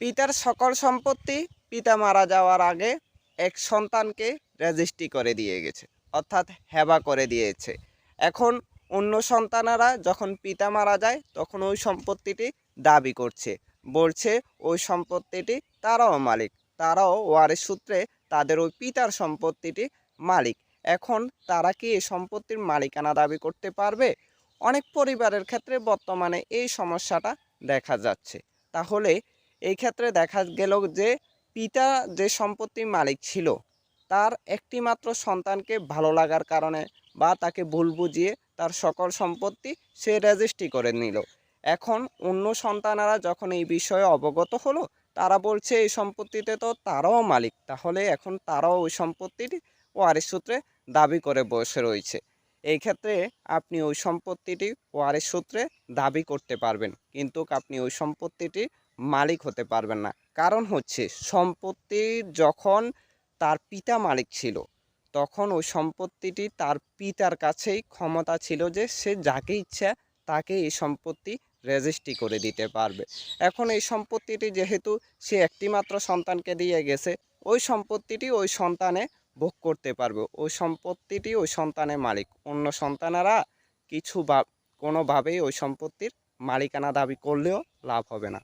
পিতার সকল সম্পত্তি পিতা মারা যাওয়ার আগে এক সন্তানকে রেজিস্ট্রি করে দিয়ে গেছে, অর্থাৎ হেবা করে দিয়েছে। এখন অন্য সন্তানেরা যখন পিতা মারা যায়, তখন ওই সম্পত্তিটি দাবি করছে। বলছে, ওই সম্পত্তিটি তারাও মালিক। তারাও ওয়ারের সূত্রে তাদের ওই পিতার সম্পত্তিটি মালিক। এখন তারা কি এই সম্পত্তির মালিকানা দাবি করতে পারবে? অনেক পরিবারের ক্ষেত্রে বর্তমানে এই সমস্যাটা দেখা যাচ্ছে। তাহলে এই ক্ষেত্রে দেখা গেল যে পিতা যে সম্পত্তির মালিক ছিল, তার একটি মাত্র সন্তানকে ভালো লাগার কারণে বা তাকে ভুল বুঝিয়ে তার সকল সম্পত্তি সে রেজিস্ট্রি করে নিল। এখন অন্য সন্তানেরা যখন এই বিষয়ে অবগত হলো, তারা বলছে, এই সম্পত্তিতে তো তারাও মালিক, তাহলে এখন তারাও ওই সম্পত্তিটি ওয়ারিশ সূত্রে দাবি করে বসে রয়েছে। এই ক্ষেত্রে আপনি ওই সম্পত্তিটি ওয়ারিশ সূত্রে দাবি করতে পারবেন, কিন্তু আপনি ওই সম্পত্তিটি মালিক হতে পারবেন না। কারণ হচ্ছে সম্পত্তি যখন তার পিতা মালিক ছিল, তখন ওই সম্পত্তিটি তার পিতার কাছেই ক্ষমতা ছিল যে সে যাকে ইচ্ছা তাকে এই সম্পত্তি রেজিস্ট্রি করে দিতে পারবে। এখন এই সম্পত্তিটি যেহেতু সে একটিমাত্র সন্তানকে দিয়ে গেছে, ওই সম্পত্তিটি ওই সন্তানে ভোগ করতে পারবে। ওই সম্পত্তিটি ওই সন্তানের মালিক। অন্য সন্তানেরা কিছু বা কোনোভাবেই ওই সম্পত্তির মালিকানা দাবি করলেও লাভ হবে না।